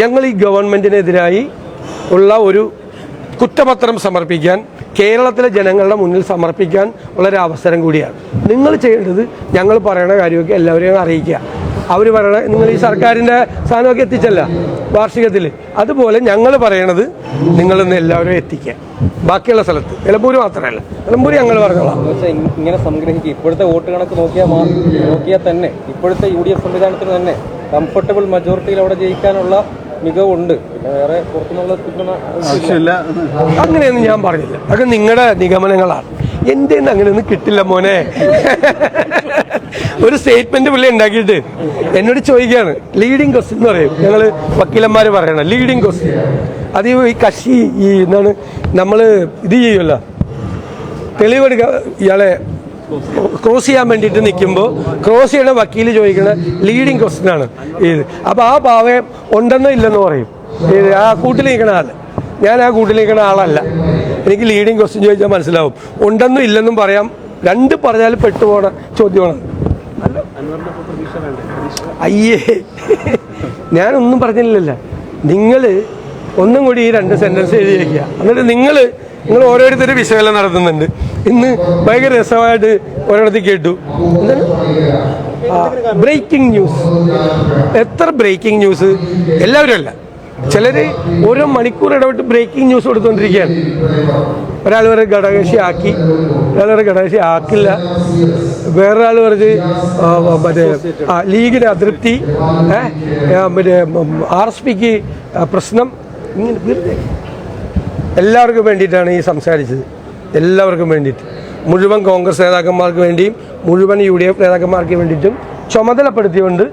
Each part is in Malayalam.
ഞങ്ങൾ ഈ ഗവൺമെന്റിനെതിരായി ഉള്ള ഒരു കുറ്റപത്രം സമർപ്പിക്കാൻ കേരളത്തിലെ ജനങ്ങളുടെ മുന്നിൽ സമർപ്പിക്കാൻ ഉള്ളൊരു അവസരം കൂടിയാണ്. നിങ്ങൾ ചെയ്യേണ്ടത് ഞങ്ങൾ പറയണ കാര്യമൊക്കെ എല്ലാവരെയും അറിയിക്കുക. അവർ പറയണ നിങ്ങൾ ഈ സർക്കാരിന്റെ സാധനമൊക്കെ എത്തിച്ചല്ല വാർഷികത്തിൽ. അതുപോലെ ഞങ്ങൾ പറയണത് നിങ്ങളിന്ന് എല്ലാവരും എത്തിക്കുക. ബാക്കിയുള്ള സ്ഥലത്ത്. നിലമ്പൂർ മാത്രമല്ല. നിലമ്പൂർ ഞങ്ങൾ പറഞ്ഞോളാം. ഇങ്ങനെ സംഗ്രഹിക്കുക. ഇപ്പോഴത്തെ വോട്ട് കണക്ക് നോക്കിയാൽ നോക്കിയാൽ തന്നെ. ഇപ്പോഴത്തെ യു ഡി എഫ് സംവിധാനത്തിന് തന്നെ കംഫർട്ടബിൾ മെജോറിറ്റിയിൽ അവിടെ ജയിക്കാനുള്ള മികവുണ്ട്. പിന്നെ വേറെ പുറത്തുനിന്നുള്ള ആവശ്യമില്ല. അങ്ങനെയൊന്നും ഞാൻ പറഞ്ഞില്ല. അതൊക്കെ നിങ്ങളുടെ നിഗമനങ്ങളാണ്. എന്റെ നിന്ന് അങ്ങനെയൊന്നും കിട്ടില്ല മോനെ. ഒരു സ്റ്റേറ്റ്മെന്റ് പുള്ളി ഉണ്ടാക്കിയിട്ട് എന്നോട് ചോദിക്കുകയാണ് ലീഡിങ് ക്വസ്റ്റ്യൻ എന്ന് പറയും. ഞങ്ങൾ വക്കീലന്മാർ പറയണം ലീഡിങ് ക്വസ്റ്റ്യൻ അത് ഈ കക്ഷി ഈ എന്താണ് നമ്മൾ ഇത് ചെയ്യുമല്ലോ തെളിവെടുക്ക ഇയാളെ ക്രോസ് ചെയ്യാൻ വേണ്ടിയിട്ട് നിൽക്കുമ്പോൾ ക്രോസ് ചെയ്യണ വക്കീൽ ചോദിക്കുന്ന ലീഡിങ് ക്വസ്റ്റ്യൻ ആണ് ഇത്. അപ്പോൾ ആ പാവം ഉണ്ടെന്നോ ഇല്ലെന്നോ പറയും. ഇത് ആ കൂട്ടിൽ നിൽക്കണ ആൾ ഞാൻ ആ കൂട്ടിൽ നിൽക്കുന്ന ആളല്ല. എനിക്ക് ലീഡിങ് ക്വസ്റ്റ്യൻ ചോദിച്ചാൽ മനസ്സിലാവും. ഉണ്ടെന്നും ഇല്ലെന്നും പറയാം. രണ്ട് പറഞ്ഞാൽ പെട്ടുപോണ ചോദ്യമാണ്. അയ്യേ. ഞാനൊന്നും പറഞ്ഞില്ലല്ലോ. നിങ്ങൾ ഒന്നും കൂടി ഈ രണ്ട് സെന്റൻസ് എഴുതി വയ്ക്കുക എന്നിട്ട് നിങ്ങൾ നിങ്ങൾ ഓരോരുത്തരും വിശകലനം നടത്തുന്നുണ്ട്. ഇന്ന് ഭയങ്കര രസമായിട്ട് ഒരിടത്ത് കേട്ടു. ബ്രേക്കിംഗ് ന്യൂസ് എത്ര ബ്രേക്കിംഗ് ന്യൂസ് എല്ലാവരും അല്ല. ചിലർ ഓരോ മണിക്കൂർ ഇടപെട്ട് ബ്രേക്കിംഗ് ന്യൂസ് കൊടുത്തുകൊണ്ടിരിക്കുകയാണ് ഒരാൾ വരെ ഘടകകക്ഷി ആക്കി. ഒരാൾ വരെ ഘടകകക്ഷി ആക്കില്ല. വേറൊരാൾ പറഞ്ഞ് മറ്റേ ലീഗിന് അതൃപ്തി. മറ്റേ ആർ എസ് പിക്ക് പ്രശ്നം. ഇങ്ങനെ വെറുതെ. എല്ലാവർക്കും വേണ്ടിയിട്ടാണ് ഈ സംസാരിച്ചത്. എല്ലാവർക്കും വേണ്ടിയിട്ട്. മുഴുവൻ കോൺഗ്രസ് നേതാക്കന്മാർക്ക് വേണ്ടിയും മുഴുവൻ യു ഡി എഫ് നേതാക്കന്മാർക്ക് വേണ്ടിയിട്ടും ചുമതലപ്പെടുത്തിക്കൊണ്ട്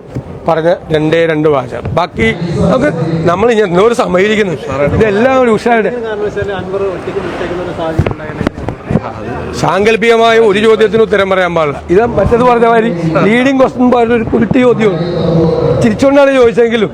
പറഞ്ഞ രണ്ടേ രണ്ട് വാചകം. ബാക്കി നമുക്ക് നമ്മൾ ഇനി എന്തോ ഒരു സമയിരിക്കുന്നു. ഇതെല്ലാം ഒരു ഉഷാരുടെ സാങ്കല്പികമായ ഒരു ചോദ്യത്തിന് ഉത്തരം പറയാൻ പാടില്ല. ഇത് മറ്റത് പറഞ്ഞ മാതിരി ലീഡിങ് ക്വസ്റ്റൻ പോലെ ഒരു കുരുട്ടി ചോദ്യമാണ്. ചിരിച്ചുകൊണ്ടാണ് ചോദിച്ചെങ്കിലും